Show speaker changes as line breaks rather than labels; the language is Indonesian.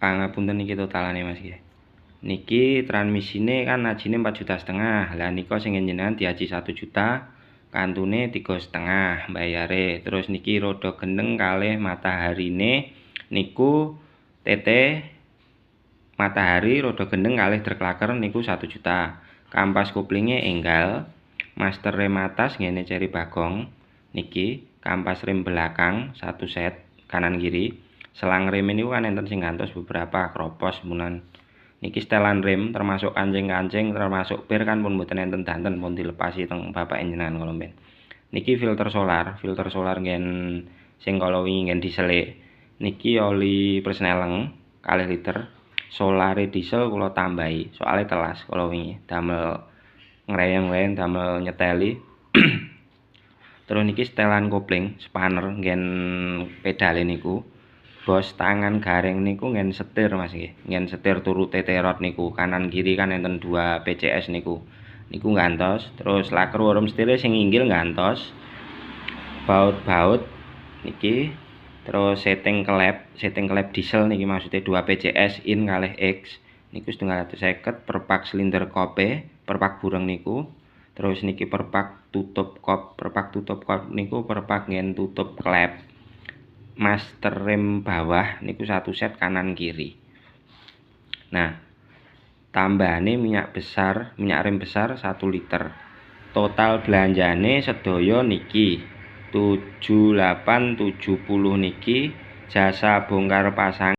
pangapunten niki totalane Mas nggih. Niki transmisine kan ajine 4 juta setengah. Lah nika sing jenengan diaji 1 juta, kantune tiga setengah bayare. Terus niki roda gendeng kalih mataharine niku TT matahari roda gendeng kalih terklaker niku 1 juta. Kampas kuplinge enggal. Master rem atas ngene ceri bagong niki kampas rem belakang satu set kanan kiri selang rem ini kan enten sing beberapa kropos munan niki setelan rem termasuk kancing-kancing termasuk pir kan pun mboten enten danten pun dilepasi teng bapak enjenan kalau ben niki filter solar filter solar gen sing kalau wingi gen diselik niki oli persneleng kali liter. Solare diesel kula tambahi soalnya telas kalau wingi. Damel ngreyeng-ngreyeng damel nyeteli. Terus niki setelan kopling spanner gen pedale niku bos tangan garing niku ngen setir Mas nggih. Ngen setir turu teterot niku kanan kiri kan enten dua PCS niku. Niku ngantos, terus laker worm setir sing inggil ngantos. Baut-baut niki terus setting klep, setting klep diesel niki maksudnya dua PCS in kalih X. Niku setengah ratus seket perpak silinder kope, perpak burung niku. Terus niki perpak tutup kop, perpak tutup kop niku perpak ngen tutup klep master rem bawah niku satu set kanan kiri. Nah tambahane minyak besar minyak rem besar 1 liter. Total belanjane sedoyo niki 7870 niki jasa bongkar pasang